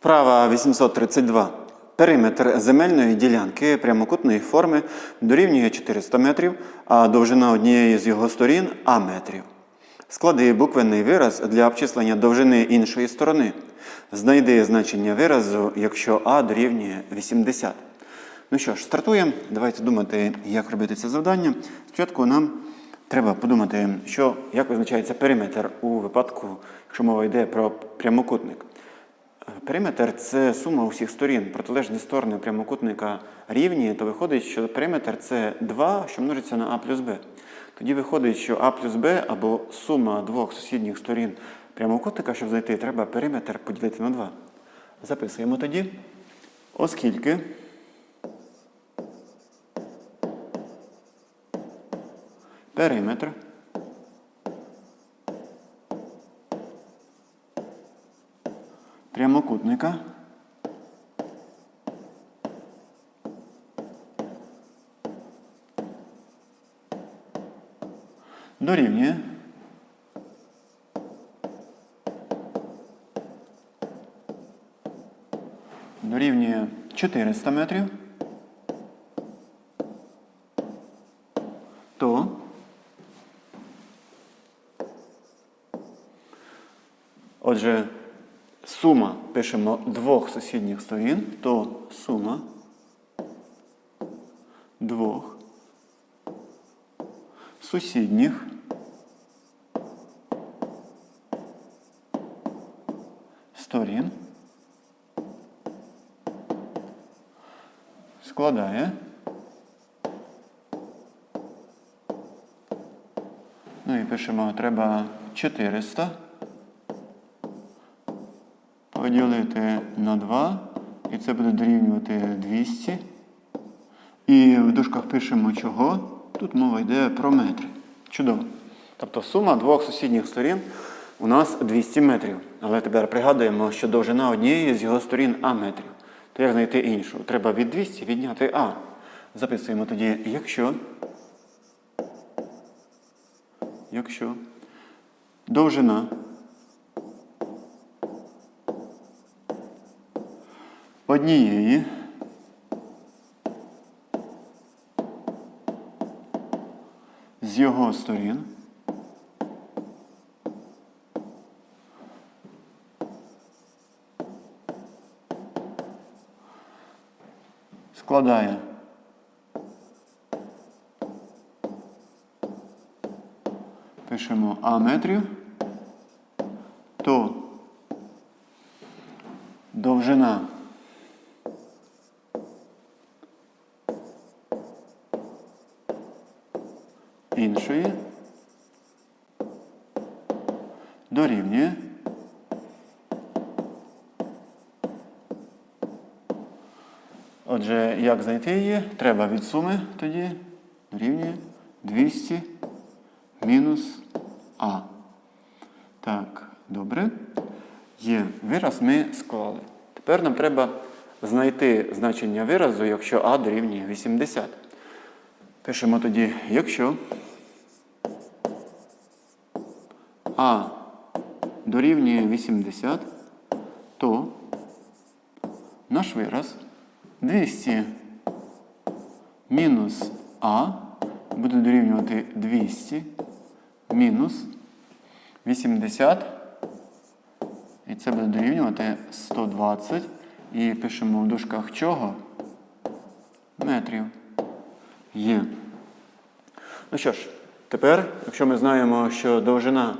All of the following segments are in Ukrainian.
Вправа 832. Периметр земельної ділянки прямокутної форми дорівнює 400 метрів, а довжина однієї з його сторін А метрів. Склади буквенний вираз для обчислення довжини іншої сторони. Знайди значення виразу, якщо А дорівнює 80. Ну що ж, стартуємо. Давайте думати, як робити це завдання. Спочатку нам треба подумати, що, як визначається периметр у випадку, якщо мова йде про прямокутник. Периметр це сума усіх сторін. Протилежні сторони прямокутника рівні, то виходить, що периметр це 2, що множиться на А плюс Б. Тоді виходить, що А плюс Б або сума двох сусідніх сторін прямокутника, щоб знайти, треба периметр поділити на 2. Записуємо тоді, оскільки периметр прямокутника. Дорівнює. Дорівнює 400 метрів, то Отже, сума пишемо двох сусідніх сторін, то сума двох сусідніх сторін складає. Ну і пишемо, треба 400 поділити на 2, і це буде дорівнювати 200. І в дужках пишемо чого. Тут мова йде про метри. Чудово. Тобто сума двох сусідніх сторін у нас 200 метрів. Але тепер пригадуємо, що довжина однієї з його сторін А метрів. То як знайти іншу? Треба від 200 відняти А. Записуємо тоді, якщо. Якщо довжина однієї. З його сторін. Складає. Пишемо А метрів, то довжина іншої дорівнює Отже, як знайти її? Треба від суми тоді дорівнює 200 мінус А. Так, добре. Є вираз ми склали. Тепер нам треба знайти значення виразу, якщо А дорівнює 80. Пишемо тоді, якщо А дорівнює 80, то наш вираз 200 мінус А буде дорівнювати 200 мінус 80. І це буде дорівнювати 120. І пишемо в дужках чого? Метрів. Є. Ну що ж, тепер, якщо ми знаємо, що довжина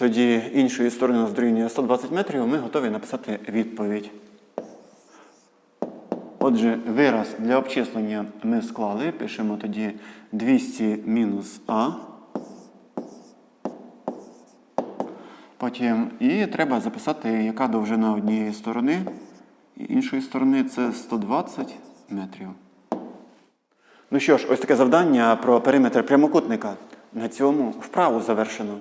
тоді іншої сторони у нас дорівнює 120 метрів, ми готові написати відповідь. Отже, вираз для обчислення ми склали. Пишемо тоді 200 мінус А. Потім і треба записати, яка довжина однієї сторони, і іншої сторони це 120 метрів. Ну що ж, ось таке завдання про периметр прямокутника. На цьому вправу завершено.